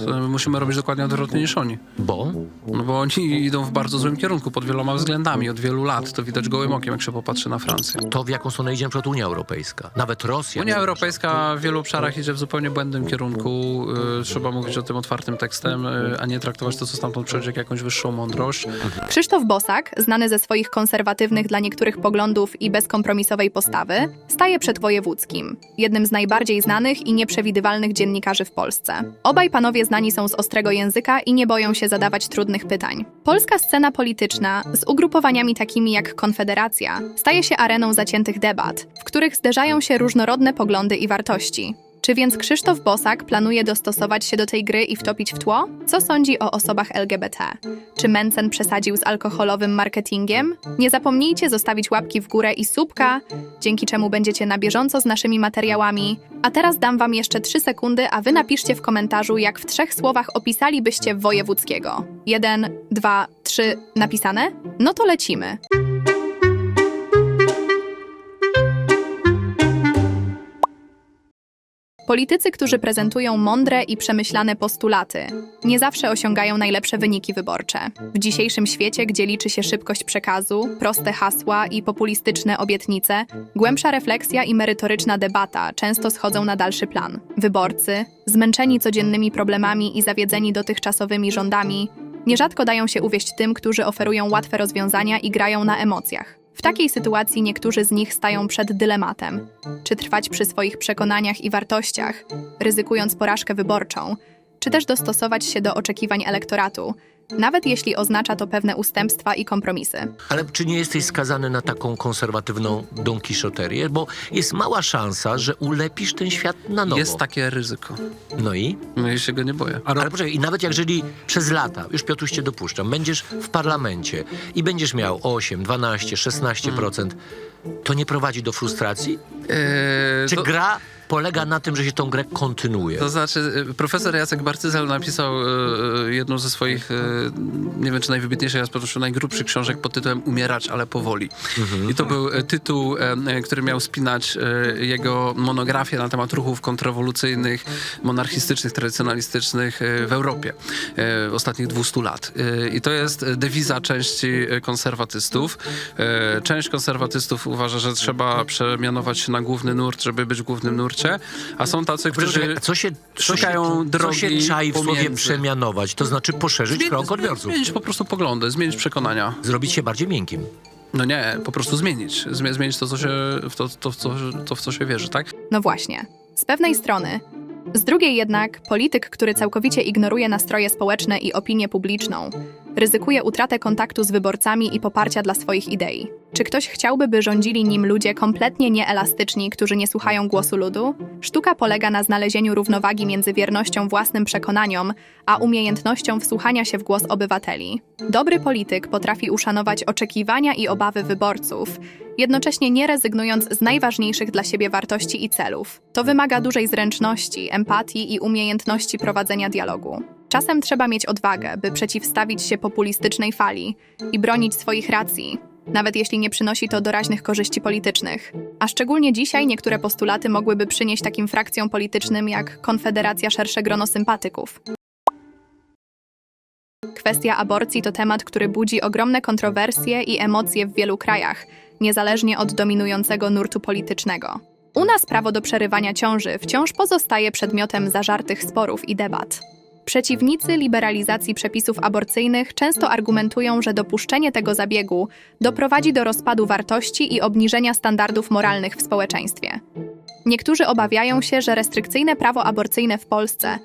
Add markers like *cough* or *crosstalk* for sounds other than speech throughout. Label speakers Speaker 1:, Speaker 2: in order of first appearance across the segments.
Speaker 1: My musimy robić dokładnie odwrotnie niż oni.
Speaker 2: Bo?
Speaker 1: No bo oni idą w bardzo złym kierunku pod wieloma względami od wielu lat. To widać gołym okiem, jak się popatrzy na Francję.
Speaker 2: To w jaką stronę idzie na przykład Unia Europejska? Nawet Rosja.
Speaker 1: Unia Europejska w wielu obszarach idzie w zupełnie błędnym kierunku. Y, Trzeba mówić o tym otwartym tekstem, y, a nie traktować to, co stamtąd przychodzi, jak jakąś wyższą mądrość.
Speaker 3: Krzysztof Bosak, znany ze swoich konserwatywnych dla niektórych poglądów i bezkompromisowej postawy, staje przed Wojewódzkim, jednym z najbardziej znanych i nieprzewidywalnych dziennikarzy w Polsce. Obaj panowie znani są z ostrego języka i nie boją się zadawać trudnych pytań. Polska scena polityczna z ugrupowaniami takimi jak Konfederacja staje się areną zaciętych debat, w których zderzają się różnorodne poglądy i wartości. Czy więc Krzysztof Bosak planuje dostosować się do tej gry i wtopić w tło? Co sądzi o osobach LGBT? Czy Mencen przesadził z alkoholowym marketingiem? Nie zapomnijcie zostawić łapki w górę i subka, dzięki czemu będziecie na bieżąco z naszymi materiałami. A teraz dam wam jeszcze 3 sekundy, a wy napiszcie w komentarzu, jak w trzech słowach opisalibyście Wojewódzkiego. Jeden, dwa, trzy, napisane? No to lecimy. Politycy, którzy prezentują mądre i przemyślane postulaty, nie zawsze osiągają najlepsze wyniki wyborcze. W dzisiejszym świecie, gdzie liczy się szybkość przekazu, proste hasła i populistyczne obietnice, głębsza refleksja i merytoryczna debata często schodzą na dalszy plan. Wyborcy, zmęczeni codziennymi problemami i zawiedzeni dotychczasowymi rządami, nierzadko dają się uwieść tym, którzy oferują łatwe rozwiązania i grają na emocjach. W takiej sytuacji niektórzy z nich stają przed dylematem: czy trwać przy swoich przekonaniach i wartościach, ryzykując porażkę wyborczą, czy też dostosować się do oczekiwań elektoratu, nawet jeśli oznacza to pewne ustępstwa i kompromisy.
Speaker 2: Ale czy nie jesteś skazany na taką konserwatywną Don Quixoterię? Bo jest mała szansa, że ulepisz ten świat na nowo.
Speaker 1: Jest takie ryzyko.
Speaker 2: No i?
Speaker 1: No i się go nie boję.
Speaker 2: Ale poczekaj, i nawet jeżeli przez lata, już Piotruś cię dopuszczam, będziesz w parlamencie i będziesz miał 8, 12, 16%, to nie prowadzi do frustracji?
Speaker 1: Eee,
Speaker 2: Czy
Speaker 1: to-
Speaker 2: gra polega na tym, że się tą grę kontynuuje?
Speaker 1: To znaczy, y, profesor Jacek Barcyzel napisał y, y, jedną ze swoich, y, nie wiem czy najwybitniejszych, a z pewnością najgrubszych książek pod tytułem Umierać, ale powoli. I to był y, tytuł, y, który miał spinać jego monografię na temat ruchów kontrrewolucyjnych, monarchistycznych, tradycjonalistycznych w Europie ostatnich 200 lat. I to jest dewiza części konserwatystów. Część konserwatystów uważa, że trzeba przemianować się na główny nurt, żeby być głównym a są tacy, którzy...
Speaker 2: Co się, co
Speaker 1: szukają
Speaker 2: się, co
Speaker 1: drogi
Speaker 2: się czai w słowie przemianować? To znaczy poszerzyć
Speaker 1: Zmieni-
Speaker 2: krąg odbiorców.
Speaker 1: Zmienić po prostu poglądy, zmienić przekonania.
Speaker 2: Zrobić się bardziej miękkim.
Speaker 1: No nie, po prostu zmienić. Zmie- Zmienić to, co się, w to, to, w co, to, w co się wierzy, tak?
Speaker 3: No właśnie. Z pewnej strony. Z drugiej jednak, polityk, który całkowicie ignoruje nastroje społeczne i opinię publiczną, ryzykuje utratę kontaktu z wyborcami i poparcia dla swoich idei. Czy ktoś chciałby, by rządzili nim ludzie kompletnie nieelastyczni, którzy nie słuchają głosu ludu? Sztuka polega na znalezieniu równowagi między wiernością własnym przekonaniom, a umiejętnością wsłuchania się w głos obywateli. Dobry polityk potrafi uszanować oczekiwania i obawy wyborców, jednocześnie nie rezygnując z najważniejszych dla siebie wartości i celów. To wymaga dużej zręczności, empatii i umiejętności prowadzenia dialogu. Czasem trzeba mieć odwagę, by przeciwstawić się populistycznej fali i bronić swoich racji, nawet jeśli nie przynosi to doraźnych korzyści politycznych. A szczególnie dzisiaj niektóre postulaty mogłyby przynieść takim frakcjom politycznym jak Konfederacja szersze grono sympatyków. Kwestia aborcji to temat, który budzi ogromne kontrowersje i emocje w wielu krajach, niezależnie od dominującego nurtu politycznego. U nas prawo do przerywania ciąży wciąż pozostaje przedmiotem zażartych sporów i debat. Przeciwnicy liberalizacji przepisów aborcyjnych często argumentują, że dopuszczenie tego zabiegu doprowadzi do rozpadu wartości i obniżenia standardów moralnych w społeczeństwie. Niektórzy obawiają się, że restrykcyjne prawo aborcyjne w Polsce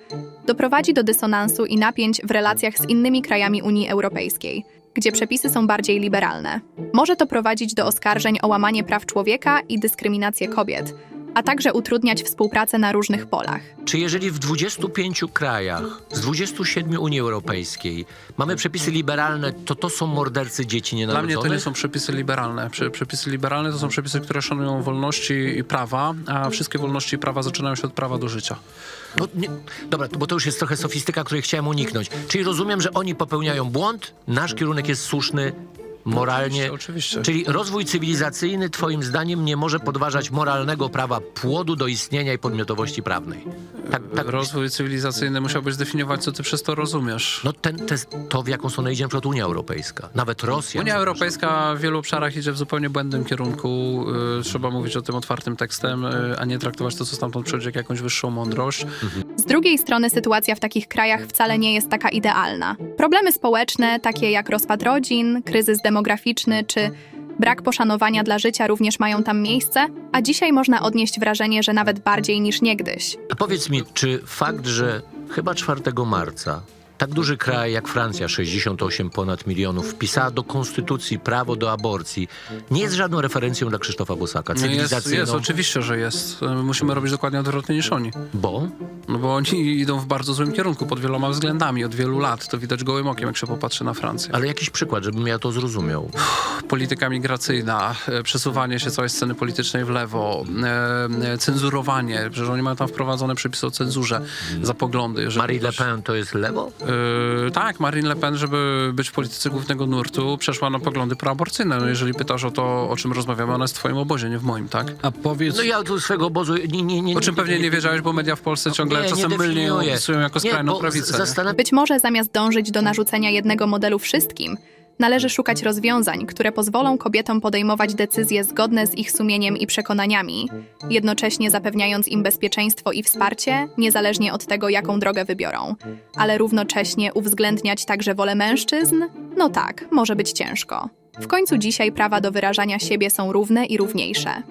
Speaker 3: doprowadzi do dysonansu i napięć w relacjach z innymi krajami Unii Europejskiej, gdzie przepisy są bardziej liberalne. Może to prowadzić do oskarżeń o łamanie praw człowieka i dyskryminację kobiet, a także utrudniać współpracę na różnych polach.
Speaker 2: Czy jeżeli w 25 krajach z 27 Unii Europejskiej mamy przepisy liberalne, to to są mordercy dzieci
Speaker 1: Dla mnie to nie są przepisy liberalne. Prze- Przepisy liberalne to są przepisy, które szanują wolności i prawa, a wszystkie wolności i prawa zaczynają się od prawa do życia.
Speaker 2: No, nie, dobra, to- bo to już jest trochę sofistyka, której chciałem uniknąć. Czyli rozumiem, że oni popełniają błąd, nasz kierunek jest słuszny, moralnie.
Speaker 1: oczywiście.
Speaker 2: Czyli rozwój cywilizacyjny, twoim zdaniem, nie może podważać moralnego prawa płodu do istnienia i podmiotowości prawnej. Tak, tak.
Speaker 1: Rozwój cywilizacyjny musiałbyś zdefiniować, co ty przez to rozumiesz.
Speaker 2: No ten, te, to, w jaką stronę idzie na przykład Unia Europejska. Nawet Rosja.
Speaker 1: Unia Europejska w wielu obszarach idzie w zupełnie błędnym kierunku. Y, Trzeba mówić o tym otwartym tekstem, y, a nie traktować to, co stamtąd przychodzi, jak jakąś wyższą mądrość.
Speaker 3: Z drugiej strony sytuacja w takich krajach wcale nie jest taka idealna. Problemy społeczne, takie jak rozpad rodzin, kryzys demograficzny czy brak poszanowania dla życia również mają tam miejsce, a dzisiaj można odnieść wrażenie, że nawet bardziej niż niegdyś.
Speaker 2: A powiedz mi, czy fakt, że chyba 4 marca tak duży kraj jak Francja, 68 ponad milionów, wpisała do konstytucji prawo do aborcji, nie jest żadną referencją dla Krzysztofa Bosaka,
Speaker 1: No Jest, jest, oczywiście, że jest. Musimy robić dokładnie odwrotnie niż oni.
Speaker 2: bo
Speaker 1: No bo oni idą w bardzo złym kierunku pod wieloma względami od wielu lat. To widać gołym okiem, jak się popatrzy na Francję.
Speaker 2: ale jakiś przykład, żebym ja to zrozumiał.
Speaker 1: Polityka migracyjna, e, przesuwanie się całej sceny politycznej w lewo, e, e, cenzurowanie, przecież oni mają tam wprowadzone przepisy o cenzurze za poglądy. Jeżeli
Speaker 2: Marine Le
Speaker 1: ktoś-
Speaker 2: Pen to jest lewo?
Speaker 1: Yy, tak, Marine Le Pen, żeby być w polityce głównego nurtu, przeszła na poglądy proaborcyjne. No jeżeli pytasz o to, o czym rozmawiamy, ona jest w twoim obozie, nie w moim, tak?
Speaker 4: A powiedz,
Speaker 2: No ja tu swego obozu nie, nie, nie,
Speaker 1: O czym pewnie nie wiedziałeś, bo media w Polsce ciągle
Speaker 2: nie,
Speaker 1: czasem
Speaker 2: nie
Speaker 1: mylnie ją opisują jako skrajną prawicę.
Speaker 3: Być może zamiast dążyć do narzucenia jednego modelu wszystkim, należy szukać rozwiązań, które pozwolą kobietom podejmować decyzje zgodne z ich sumieniem i przekonaniami, jednocześnie zapewniając im bezpieczeństwo i wsparcie, niezależnie od tego, jaką drogę wybiorą. Ale równocześnie uwzględniać także wolę mężczyzn? No tak, może być ciężko. W końcu dzisiaj prawa do wyrażania siebie są równe i równiejsze.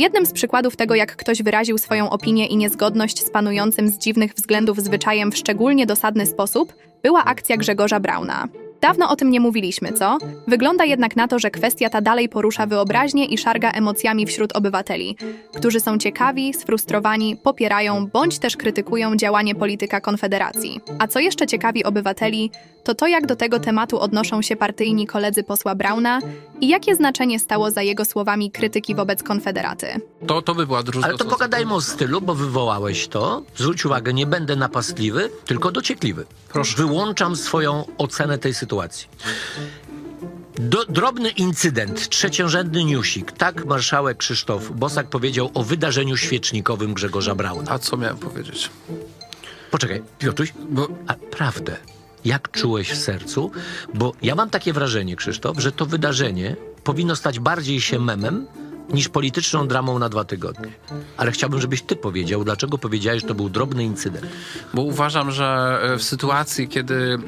Speaker 3: Jednym z przykładów tego, jak ktoś wyraził swoją opinię i niezgodność z panującym z dziwnych względów zwyczajem w szczególnie dosadny sposób, była akcja Grzegorza Brauna. Dawno o tym nie mówiliśmy, co? Wygląda jednak na to, że kwestia ta dalej porusza wyobraźnię i szarga emocjami wśród obywateli, którzy są ciekawi, sfrustrowani, popierają bądź też krytykują działanie polityka Konfederacji. A co jeszcze ciekawi obywateli, to to, jak do tego tematu odnoszą się partyjni koledzy posła Brauna i jakie znaczenie stało za jego słowami krytyki wobec Konfederaty.
Speaker 1: To, to by była drużyna.
Speaker 2: Ale to pogadajmy o stylu, bo wywołałeś to. Zwróć uwagę, nie będę napastliwy, tylko dociekliwy.
Speaker 1: Proszę.
Speaker 2: Wyłączam swoją ocenę tej sytuacji. Do, drobny incydent, trzeciorzędny newsik. Tak marszałek Krzysztof Bosak powiedział o wydarzeniu świecznikowym Grzegorza Brauna.
Speaker 1: A co miałem powiedzieć?
Speaker 2: Poczekaj, Piotruś,
Speaker 1: Bo
Speaker 2: a prawdę. Jak czułeś w sercu? Bo ja mam takie wrażenie, Krzysztof, że to wydarzenie powinno stać bardziej się memem niż polityczną dramą na dwa tygodnie. Ale chciałbym, żebyś ty powiedział, dlaczego powiedziałeś, że to był drobny incydent.
Speaker 1: Bo uważam, że e, w sytuacji, kiedy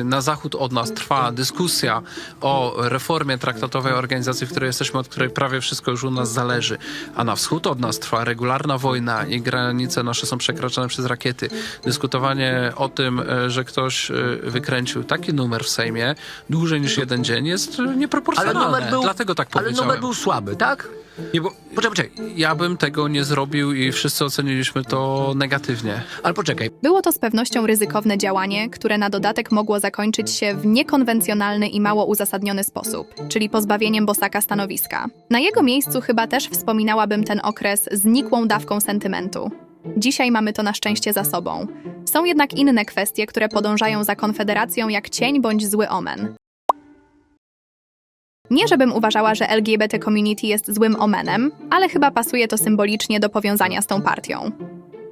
Speaker 1: e, na zachód od nas trwa dyskusja o reformie traktatowej organizacji, w której jesteśmy, od której prawie wszystko już u nas zależy, a na wschód od nas trwa regularna wojna i granice nasze są przekraczane przez rakiety, dyskutowanie o tym, e, że ktoś wykręcił taki numer w Sejmie dłużej niż jeden dzień jest e,
Speaker 2: Ale
Speaker 1: nieproporcjonalne.
Speaker 2: numer był,
Speaker 1: Dlatego tak
Speaker 2: ale
Speaker 1: powiedziałem.
Speaker 2: numer był słaby, tak?
Speaker 1: Nie, bo
Speaker 2: Poczekaj, poczekaj.
Speaker 1: ja bym tego nie zrobił i wszyscy oceniliśmy to negatywnie.
Speaker 2: Ale poczekaj.
Speaker 3: Było to z pewnością ryzykowne działanie, które na dodatek mogło zakończyć się w niekonwencjonalny i mało uzasadniony sposób, czyli pozbawieniem Bosaka stanowiska. Na jego miejscu chyba też wspominałabym ten okres z nikłą dawką sentymentu. Dzisiaj mamy to na szczęście za sobą. Są jednak inne kwestie, które podążają za Konfederacją jak cień bądź zły omen. Nie żebym uważała, że LGBT community jest złym omenem, ale chyba pasuje to symbolicznie do powiązania z tą partią.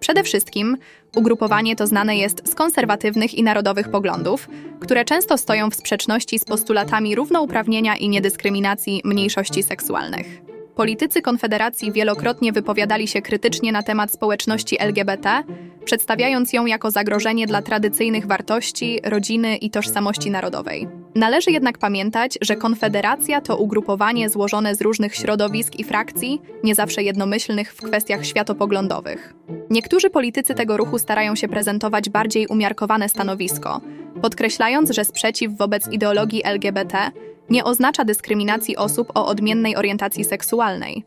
Speaker 3: Przede wszystkim ugrupowanie to znane jest z konserwatywnych i narodowych poglądów, które często stoją w sprzeczności z postulatami równouprawnienia i niedyskryminacji mniejszości seksualnych. Politycy Konfederacji wielokrotnie wypowiadali się krytycznie na temat społeczności LGBT, przedstawiając ją jako zagrożenie dla tradycyjnych wartości, rodziny i tożsamości narodowej. Należy jednak pamiętać, że Konfederacja to ugrupowanie złożone z różnych środowisk i frakcji, nie zawsze jednomyślnych w kwestiach światopoglądowych. Niektórzy politycy tego ruchu starają się prezentować bardziej umiarkowane stanowisko, podkreślając, że sprzeciw wobec ideologii LGBT nie oznacza dyskryminacji osób o odmiennej orientacji seksualnej.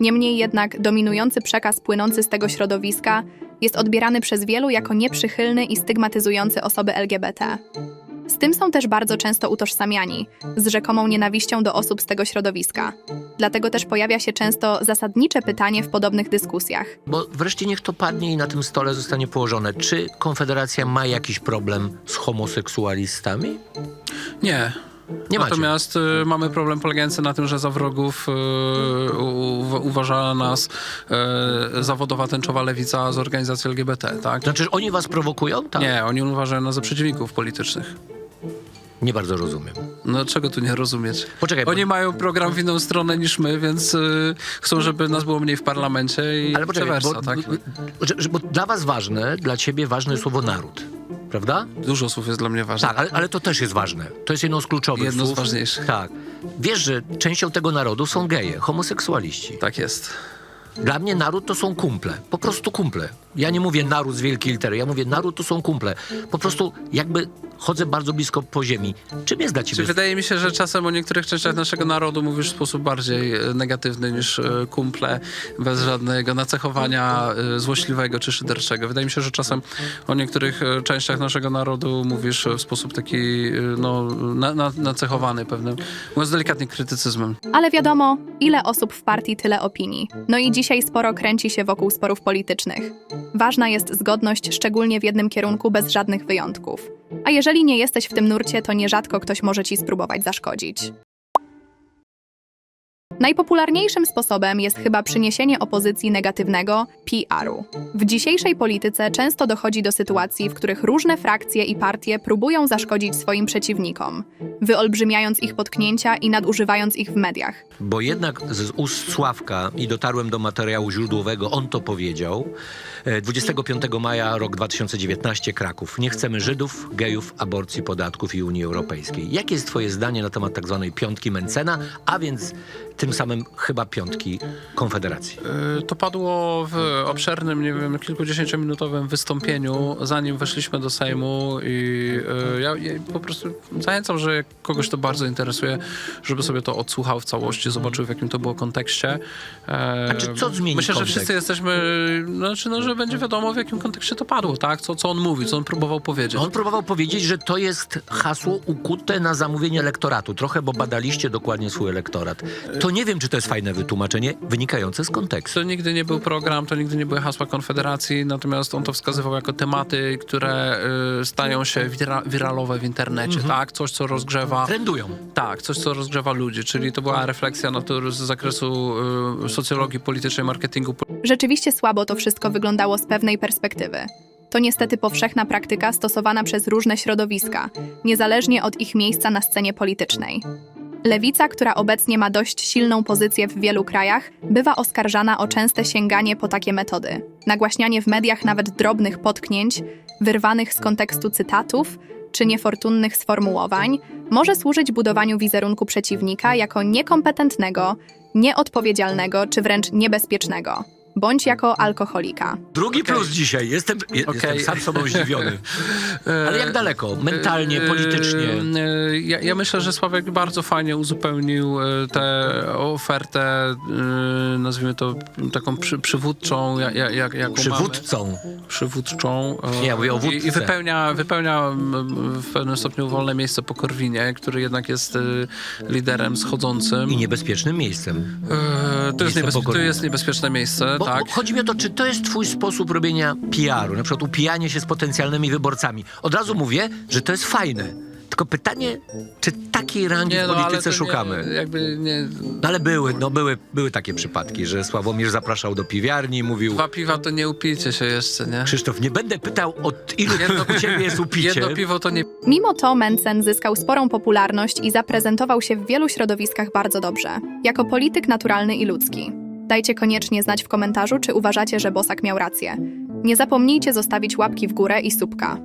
Speaker 3: Niemniej jednak dominujący przekaz płynący z tego środowiska jest odbierany przez wielu jako nieprzychylny i stygmatyzujący osoby LGBT. Z tym są też bardzo często utożsamiani, z rzekomą nienawiścią do osób z tego środowiska. Dlatego też pojawia się często zasadnicze pytanie w podobnych dyskusjach.
Speaker 2: Bo wreszcie niech to padnie i na tym stole zostanie położone. Czy Konfederacja ma jakiś problem z homoseksualistami?
Speaker 1: Nie.
Speaker 2: Nie macie.
Speaker 1: Natomiast y, mamy problem polegający na tym, że za wrogów y, u, uważa nas y, zawodowa tęczowa lewica z organizacji LGBT, tak?
Speaker 2: Znaczy, oni was prowokują? Tak.
Speaker 1: Nie, oni uważają nas za przeciwników politycznych.
Speaker 2: Nie bardzo rozumiem.
Speaker 1: No czego tu nie rozumieć?
Speaker 2: Poczekaj,
Speaker 1: Oni mają program w inną stronę niż my, więc y, chcą, żeby nas było mniej w parlamencie i
Speaker 2: Ale poczekaj,
Speaker 1: versa,
Speaker 2: bo,
Speaker 1: tak?
Speaker 2: że, że, bo dla was ważne, dla ciebie ważne jest słowo naród. Prawda?
Speaker 1: Dużo słów jest dla mnie ważnych.
Speaker 2: Tak, ale, ale to też jest ważne. To jest jedno z kluczowych
Speaker 1: Jedno z
Speaker 2: słów.
Speaker 1: ważniejszych.
Speaker 2: Tak. Wiesz, że częścią tego narodu są geje, homoseksualiści.
Speaker 1: Tak jest.
Speaker 2: Dla mnie naród to są kumple. Po prostu kumple. Ja nie mówię naród z wielkiej litery, ja mówię naród to są kumple. Po prostu jakby chodzę bardzo blisko po ziemi. Czym jest dla
Speaker 1: Czy
Speaker 2: ciebie
Speaker 1: wydaje mi się, że czasem o niektórych częściach naszego narodu mówisz w sposób bardziej e, negatywny niż e, kumple, bez żadnego nacechowania e, złośliwego czy szyderczego. Wydaje mi się, że czasem o niektórych częściach naszego narodu mówisz w sposób taki no, na, na, nacechowany pewnym, mówiąc delikatnie, krytycyzmem.
Speaker 3: Ale wiadomo, ile osób w partii, tyle opinii. No i dzisiaj sporo kręci się wokół sporów politycznych. Ważna jest zgodność, szczególnie w jednym kierunku, bez żadnych wyjątków. A jeżeli nie jesteś w tym nurcie, to nierzadko ktoś może ci spróbować zaszkodzić. Najpopularniejszym sposobem jest chyba przyniesienie opozycji negatywnego PR-u. W dzisiejszej polityce często dochodzi do sytuacji, w których różne frakcje i partie próbują zaszkodzić swoim przeciwnikom, wyolbrzymiając ich potknięcia i nadużywając ich w mediach.
Speaker 2: Bo jednak z ust Sławka i dotarłem do materiału źródłowego, on to powiedział. E, 25 maja rok 2019 Kraków. Nie chcemy Żydów, gejów, aborcji, podatków i Unii Europejskiej. Jakie jest twoje zdanie na temat tak zwanej piątki Mencena, a więc tym samym chyba piątki Konfederacji?
Speaker 1: Y, To padło w obszernym, nie wiem, kilkudziesięciominutowym wystąpieniu, zanim weszliśmy do Sejmu i y, ja, ja po prostu zachęcam, że jak kogoś to bardzo interesuje, żeby sobie to odsłuchał w całości, zobaczył w jakim to było kontekście. E,
Speaker 2: A czy co zmieni
Speaker 1: Myślę,
Speaker 2: kontekst?
Speaker 1: że wszyscy jesteśmy, znaczy, no, że będzie wiadomo w jakim kontekście to padło, tak? Co, co on mówi, co on próbował powiedzieć.
Speaker 2: On próbował powiedzieć, że to jest hasło ukute na zamówienie elektoratu. Trochę, bo badaliście dokładnie swój elektorat. To nie wiem, czy to jest fajne wytłumaczenie wynikające z kontekstu.
Speaker 1: To nigdy nie był program, to nigdy nie były hasła Konfederacji, natomiast on to wskazywał jako tematy, które y, stają się wira wiralowe w internecie, tak? Coś, co rozgrzewa...
Speaker 2: Trendują.
Speaker 1: Tak, coś, co rozgrzewa ludzi, czyli to była refleksja natury z zakresu y, socjologii politycznej, marketingu
Speaker 3: Rzeczywiście słabo to wszystko wyglądało z pewnej perspektywy. To niestety powszechna praktyka stosowana przez różne środowiska, niezależnie od ich miejsca na scenie politycznej. Lewica, która obecnie ma dość silną pozycję w wielu krajach, bywa oskarżana o częste sięganie po takie metody. Nagłaśnianie w mediach nawet drobnych potknięć, wyrwanych z kontekstu cytatów czy niefortunnych sformułowań, może służyć budowaniu wizerunku przeciwnika jako niekompetentnego, nieodpowiedzialnego czy wręcz niebezpiecznego, bądź jako alkoholika.
Speaker 2: Drugi plus dzisiaj. Jestem, je,
Speaker 1: Okej.
Speaker 2: jestem sam sobą zdziwiony. *laughs* Ale jak daleko? Mentalnie, politycznie?
Speaker 1: Yy, Ja, ja myślę, że Sławek bardzo fajnie uzupełnił tę ofertę, nazwijmy to taką przy, przywódczą, jak, jak, jaką mamy.
Speaker 2: Przywódcą.
Speaker 1: Przywódczą.
Speaker 2: Ja mówię o
Speaker 1: I,
Speaker 2: wódce.
Speaker 1: I wypełnia, wypełnia mm, w pewnym stopniu wolne miejsce po Korwinie, który jednak jest liderem schodzącym.
Speaker 2: I niebezpiecznym miejscem.
Speaker 1: To, jest
Speaker 2: Miejsce
Speaker 1: to jest niebezpieczne miejsce,
Speaker 2: Bo,
Speaker 1: tak.
Speaker 2: bo chodzi mi o to, czy to jest twój sposób robienia PR-u, na przykład upijanie się z potencjalnymi wyborcami. Od razu mówię, że to jest fajne. Tylko pytanie, czy takiej rangi w
Speaker 1: no, ale
Speaker 2: polityce
Speaker 1: to
Speaker 2: szukamy?
Speaker 1: Nie, jakby nie,
Speaker 2: No ale były, no były, były takie przypadki, że Sławomir zapraszał do piwiarni i mówił
Speaker 1: dwa piwa to nie upijcie się jeszcze, nie?
Speaker 2: Krzysztof, nie będę pytał, od ilu u ciebie jest upicie. *laughs*
Speaker 1: Jedno piwo to nie
Speaker 3: Mimo to Mencen zyskał sporą popularność i zaprezentował się w wielu środowiskach bardzo dobrze, jako polityk naturalny i ludzki. Dajcie koniecznie znać w komentarzu, czy uważacie, że Bosak miał rację. Nie zapomnijcie zostawić łapki w górę i subka.